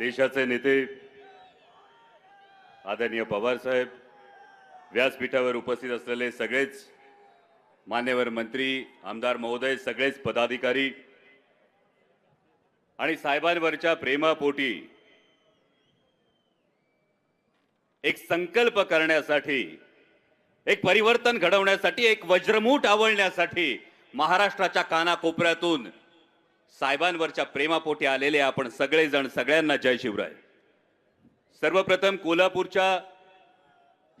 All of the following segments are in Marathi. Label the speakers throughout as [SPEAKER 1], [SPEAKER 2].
[SPEAKER 1] देशाचे नेते आदरणीय पवार साहेब व्यासपीठावर उपस्थित असलेले सगळेच मान्यवर मंत्री आमदार महोदय सगळेच पदाधिकारी आणि साहेबांवरच्या प्रेमापोटी एक संकल्प करण्यासाठी एक परिवर्तन घडवण्यासाठी एक वज्रमूठ आवळण्यासाठी महाराष्ट्राच्या कानाकोपऱ्यातून साहेबांवरच्या प्रेमापोटी आलेले आपण सगळेजण सगळ्यांना जय शिवराय. सर्वप्रथम कोल्हापूरच्या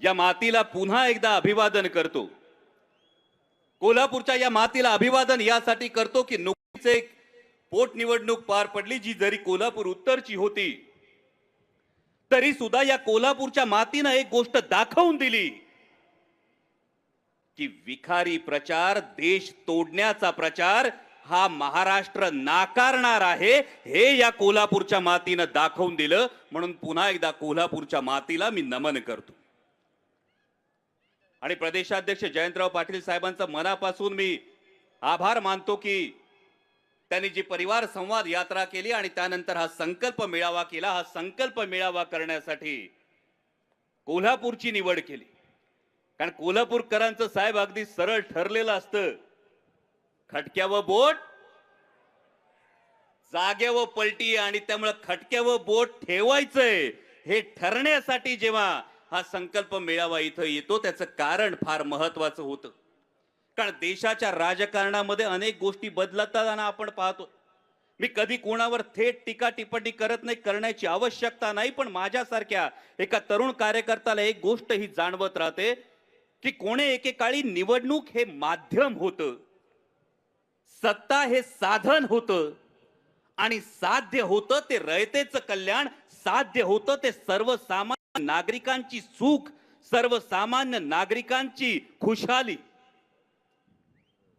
[SPEAKER 1] या मातीला पुन्हा एकदा अभिवादन करतो. कोल्हापूरच्या या मातीला अभिवादन यासाठी करतो की नुकतीच एक पोटनिवडणूक पार पडली जी जरी कोल्हापूर उत्तरची होती तरी सुद्धा या कोल्हापूरच्या मातीनं एक गोष्ट दाखवून दिली की विखारी प्रचार देश तोडण्याचा प्रचार हा महाराष्ट्र नाकारणार आहे हे या कोल्हापूरच्या मातीनं दाखवून दिलं. म्हणून पुन्हा एकदा कोल्हापूरच्या मातीला मी नमन करतो. आणि प्रदेशाध्यक्ष जयंतराव पाटील साहेबांचा मनापासून मी आभार मानतो की त्यांनी जी परिवार संवाद यात्रा केली आणि त्यानंतर हा संकल्प मेळावा केला. हा संकल्प मेळावा करण्यासाठी कोल्हापूरची निवड केली. कारण कोल्हापूरकरांचं साहेब अगदी सरळ ठरलेलं असतं. खटक्या व बोट जाग्या व पलटी आणि त्यामुळे व बोट ठेवायचंय. हे ठरण्यासाठी जेव्हा हा संकल्प मेळावा इथं येतो त्याचं कारण फार महत्वाचं होतं. कारण देशाच्या राजकारणामध्ये अनेक गोष्टी बदलताना आपण पाहतो. मी कधी कोणावर थेट टीका टिप्पणी करत नाही करण्याची आवश्यकता नाही पण माझ्यासारख्या एका तरुण कार्यकर्त्याला एक गोष्ट ही जाणवत राहते की कोणे एकेकाळी निवडणूक हे माध्यम होतं. सत्ता हे साधन होतं. आणि साध्य होतं ते रयतेचं कल्याण साध्य होतं ते सर्वसामान्य नागरिकांची सुख सर्वसामान्य नागरिकांची खुशाली.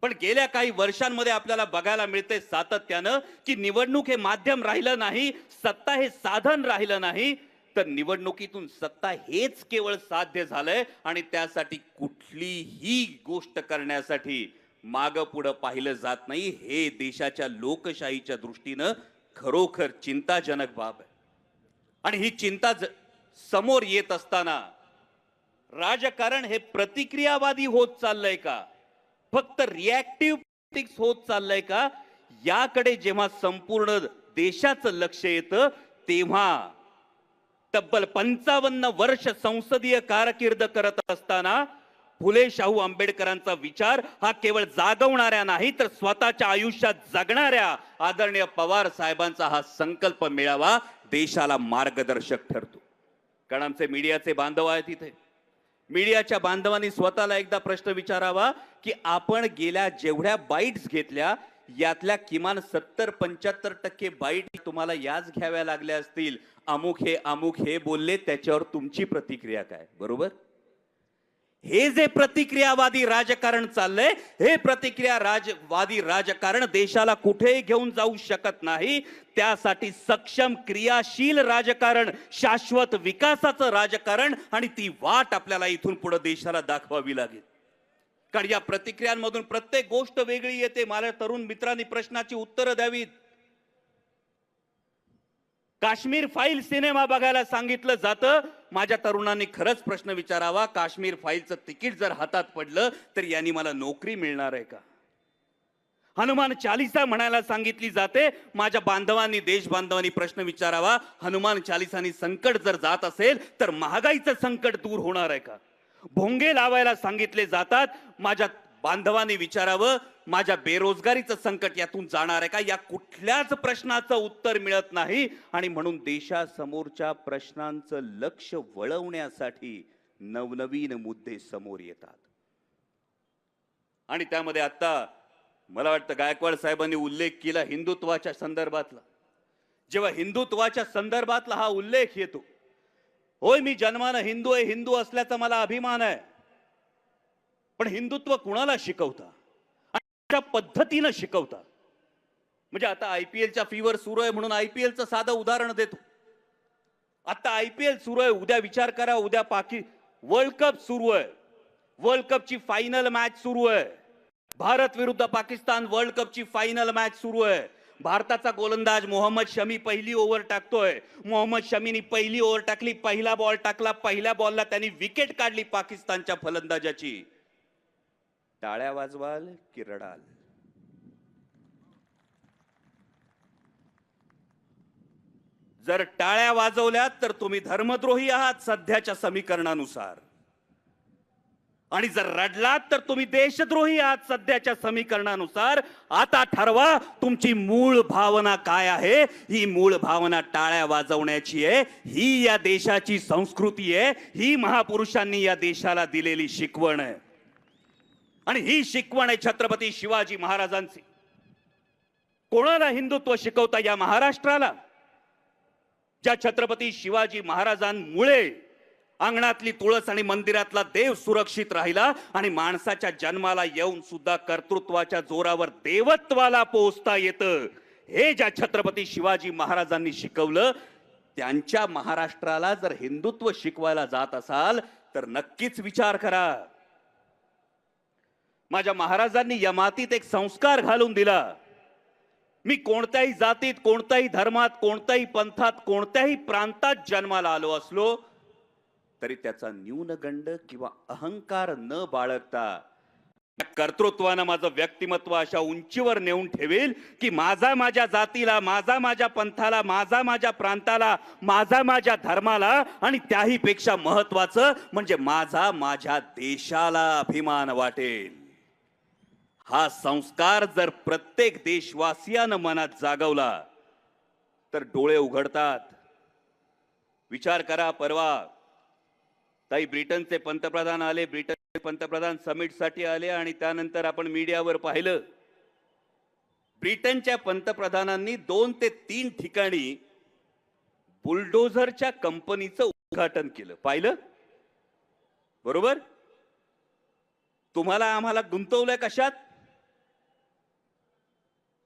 [SPEAKER 1] पण गेल्या काही वर्षांमध्ये आपल्याला बघायला मिळते सातत्यानं की निवडणूक हे माध्यम राहिलं नाही सत्ता हे साधन राहिलं नाही तर निवडणुकीतून सत्ता हेच केवळ साध्य झालंय आणि त्यासाठी कुठलीही गोष्ट करण्यासाठी माग पुढं पाहिलं जात नाही. हे देशाच्या लोकशाहीच्या दृष्टीनं खरोखर चिंताजनक बाब आहे. आणि ही चिंता ज- समोर येत असताना राजकारण हे प्रतिक्रियावादी होत चाललंय का? फक्त रिॲक्टिव्ह पॉलिटिक्स होत चाललंय का? याकडे जेव्हा संपूर्ण देशाचं लक्ष येतं तेव्हा तब्बल पंचावन्न वर्ष संसदीय कारकीर्द करत असताना फुले शाहू आंबेडकरांचा विचार हा केवळ जागवणाऱ्या नाही तर स्वतःच्या आयुष्यात जगणाऱ्या आदरणीय पवार साहेबांचा हा संकल्प मिळावा देशाला मार्गदर्शक ठरतो. कारण आमचे मीडियाचे बांधव आहेत इथे. मीडियाच्या बांधवांनी स्वतःला एकदा प्रश्न विचारावा की आपण गेल्या जेवढ्या बाईट्स घेतल्या यातल्या किमान सत्तर पंच्याहत्तर टक्के बाईट तुम्हाला याच घ्याव्या लागल्या असतील. अमुक हे अमुक हे बोलले त्याच्यावर तुमची प्रतिक्रिया काय? बरोबर? हे जे प्रतिक्रियावादी राजकारण चाललंय हे प्रतिक्रिया राजवादी राजकारण देशाला कुठेही घेऊन जाऊ शकत नाही. त्यासाठी सक्षम क्रियाशील राजकारण शाश्वत विकासाचं राजकारण आणि ती वाट आपल्याला इथून पुढे देशाला दाखवावी लागेल. कारण या प्रतिक्रियांमधून प्रत्येक गोष्ट वेगळी येते. मला तरुण मित्रांनी प्रश्नाची उत्तरं द्यावीत. काश्मीर फाईल सिनेमा बघायला सांगितलं जातं माझ्या तरुणांनी खरंच प्रश्न विचारावा काश्मीर फाईलचं तिकीट जर हातात पडलं तर यांनी मला नोकरी मिळणार आहे का? हनुमान चालिसा म्हणायला सांगितली जाते माझ्या बांधवांनी देश बांधवांनी प्रश्न विचारावा हनुमान चालिसानी संकट जर जात असेल तर महागाईचं संकट दूर होणार आहे का? भोंगे लावायला सांगितले जातात माझ्या बांधवांनी विचारावं माझ्या बेरोजगारीचं संकट यातून जाणार आहे का? या कुठल्याच प्रश्नाचं उत्तर मिळत नाही. आणि म्हणून देशासमोरच्या प्रश्नांचं लक्ष वळवण्यासाठी नवनवीन मुद्दे समोर येतात. आणि त्यामध्ये आता मला वाटतं गायकवाड साहेबांनी उल्लेख केला हिंदुत्वाच्या संदर्भातला. जेव्हा हिंदुत्वाच्या संदर्भातला हा उल्लेख येतो होय मी जन्मानं हिंदू आहे हिंदू असल्याचा मला अभिमान आहे. पण हिंदुत्व कुणाला शिकवता? आणि पद्धतीनं शिकवता? म्हणजे आता आय पी एलच्या फीवर सुरू आहे म्हणून आय पी एलचं साधं उदाहरण देतो. आता आय पी एल सुरू आहे उद्या विचार करा उद्या पाकी वर्ल्ड कप सुरू आहे. वर्ल्ड कपची फायनल मॅच सुरू आहे. भारत विरुद्ध पाकिस्तान वर्ल्ड कपची फायनल मॅच सुरू आहे. भारताचा गोलंदाज मोहम्मद शमी पहिली ओव्हर टाकतोय. मोहम्मद शमीनी पहिली ओव्हर टाकली पहिला बॉल टाकला पहिल्या बॉलला त्यांनी विकेट काढली पाकिस्तानच्या फलंदाजाची. टाळ्या वाजवाल की रडाल? जर टाळ्या वाजवल्यात तर तुम्ही धर्मद्रोही आहात सध्याच्या समीकरणानुसार. आणि जर रडलात तर तुम्ही देशद्रोही आहात सध्याच्या समीकरणानुसार. आता ठरवा तुमची मूळ भावना काय आहे? ही मूळ भावना टाळ्या वाजवण्याची आहे. ही या देशाची संस्कृती आहे. ही महापुरुषांनी या देशाला दिलेली शिकवण आहे. आणि ही शिकवण आहे छत्रपती शिवाजी महाराजांची. कोणाला हिंदुत्व शिकवता या महाराष्ट्राला? ज्या छत्रपती शिवाजी महाराजांमुळे अंगणातली तुळस आणि मंदिरातला देव सुरक्षित राहिला आणि माणसाच्या जन्माला येऊन सुद्धा कर्तृत्वाच्या जोरावर देवत्वाला पोहोचता येतं हे ज्या छत्रपती शिवाजी महाराजांनी शिकवलं त्यांच्या महाराष्ट्राला जर हिंदुत्व शिकवायला जात असाल तर नक्कीच विचार करा. माझ्या महाराजांनी यमातीत एक संस्कार घालून दिला. मी कोणत्याही जातीत कोणत्याही धर्मात कोणत्याही पंथात कोणत्याही प्रांतात जन्माला आलो असलो तरी त्याचा न्यूनगंड किंवा अहंकार न बाळगता कर्तृत्वानं माझं व्यक्तिमत्व अशा उंचीवर नेऊन ठेवेल की माझा माझ्या जातीला माझा माझ्या पंथाला माझा माझ्या प्रांताला माझा माझ्या धर्माला आणि त्याही पेक्षा महत्वाचं म्हणजे माझा माझ्या देशाला अभिमान वाटेल. हा संस्कार जर प्रत्येक देशवासियानं मनात जागवला तर डोळे उघडतात. विचार करा परवा. ताई ब्रिटनचे पंतप्रधान आले ब्रिटनचे पंतप्रधान समिटसाठी आले आणि त्यानंतर आपण मीडियावर पाहिलं. ब्रिटनच्या पंतप्रधानांनी दोन ते तीन ठिकाणी बुलडोझरच्या कंपनीचं उद्घाटन केलं. पाहिलं? बरोबर? तुम्हाला आम्हाला गुंतवलंय कशात?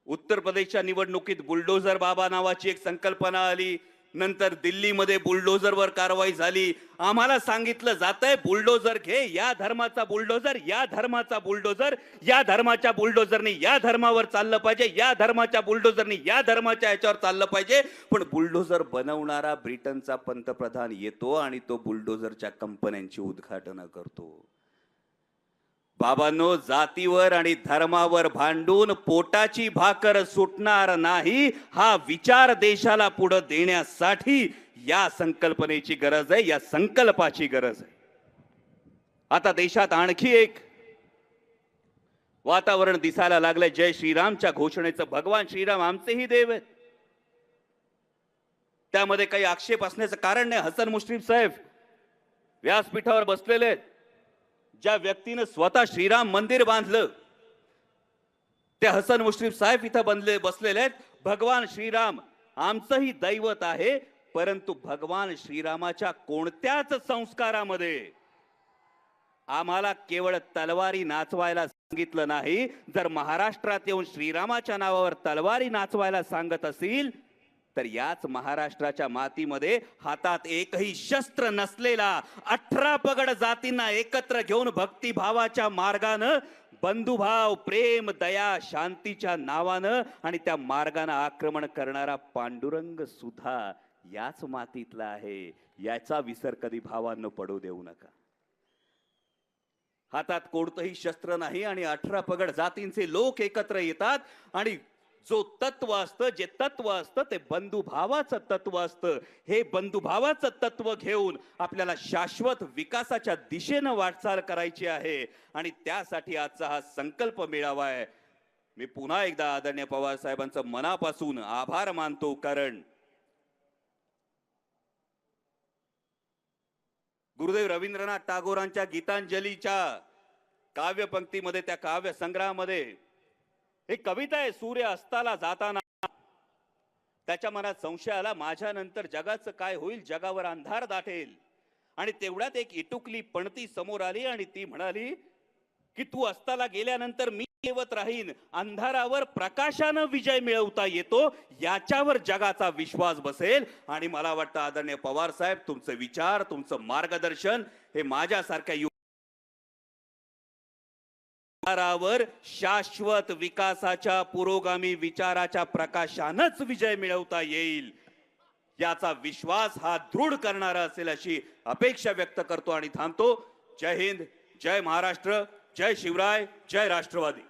[SPEAKER 1] उत्तर प्रदेशच्या निवडणुकीत बुलडोझर बाबा नावाची एक संकल्पना आली. नंतर दिल्लीमध्ये बुलडोझरवर कारवाई झाली. आम्हाला सांगितलं जातंय बुलडोझर घे या धर्माचा बुलडोझर या धर्माचा बुलडोझर या धर्माच्या बुलडोझरनी या धर्मावर चाललं पाहिजे या धर्माच्या बुलडोझरनी या धर्माच्या याच्यावर चाललं पाहिजे. पण बुलडोझर बनवणारा ब्रिटनचा पंतप्रधान येतो आणि तो बुलडोझरच्या कंपन्यांची उद्घाटनं करतो. बाबांनो जातीवर आणि धर्मावर भांडून पोटाची भाकर सुटणार नाही हा विचार देशाला पुढे देण्यासाठी या संकल्पनेची गरज आहे या संकल्पाची गरज आहे. आता देशात आणखी एक वातावरण दिसायला लागलंय जय श्रीरामच्या घोषणेचं भगवान श्रीराम आमचेही देव आहेत. त्यामध्ये काही आक्षेप असण्याचं कारण नाही हसन मुश्रीफ साहेब व्यासपीठावर बसलेले आहेत. ज्या व्यक्तीनं स्वतः श्रीराम मंदिर बांधलं ते हसन मुश्रीफ साहेब इथं बनले बसलेले आहेत. भगवान श्रीराम आमचंही दैवत आहे परंतु भगवान श्रीरामाच्या कोणत्याच संस्कारामध्ये आम्हाला केवळ तलवारी नाचवायला सांगितलं नाही. जर महाराष्ट्रात येऊन श्रीरामाच्या नावावर तलवारी नाचवायला सांगत असेल तर याच महाराष्ट्राच्या मातीमध्ये हातात एकही शस्त्र नसलेला अठरा पगड जातींना एकत्र घेऊन भक्तिभावाच्या मार्गानं बंधुभाव प्रेम दया शांतीच्या नावानं आणि त्या मार्गानं आक्रमण करणारा पांडुरंग सुद्धा याच मातीतला आहे. याचा विसर कधी भावांना पडू देऊ नका. हातात कोणतंही शस्त्र नाही आणि अठरा पगड जातींचे लोक एकत्र येतात आणि जो तत्व असतं जे तत्व असतं ते बंधुभावाचं तत्व असतं. हे बंधुभावाचं तत्व घेऊन आपल्याला शाश्वत विकासाच्या दिशेनं वाटचाल करायची आहे. आणि त्यासाठी आजचा हा संकल्प मिळावा आहे. मी पुन्हा एकदा आदरणीय पवार साहेबांचं मनापासून आभार मानतो कारण गुरुदेव रवींद्रनाथ टागोरांच्या गीतांजलीच्या काव्यपंक्तीमध्ये त्या काव्य संग्रहामध्ये एक कविता आहे सूर्य अस्ताला जाताना. त्याच्या मनात संशय आला माझ्या नंतर जगाचं काय होईल जगावर अंधार दाटेल. आणि तेवढ्यात एक इटुकली पणती समोर आली आणि ती म्हणाली की तू अस्ताला गेल्यानंतर मी येवत राहीन. अंधारावर प्रकाशानं विजय मिळवता येतो याच्यावर जगाचा विश्वास बसेल. आणि मला वाटतं आदरणीय पवार साहेब तुमचे विचार तुमचं मार्गदर्शन हे माझ्यासारख्या विचारावर शाश्वत विकासाच्या पुरोगामी विचाराच्या प्रकाशानच विजय मिळवता येईल. याचा विश्वास हा दृढ करणारा असेल अशी अपेक्षा व्यक्त करतो आणि थांबतो. जय हिंद जय महाराष्ट्र जय शिवराय जय राष्ट्रवादी.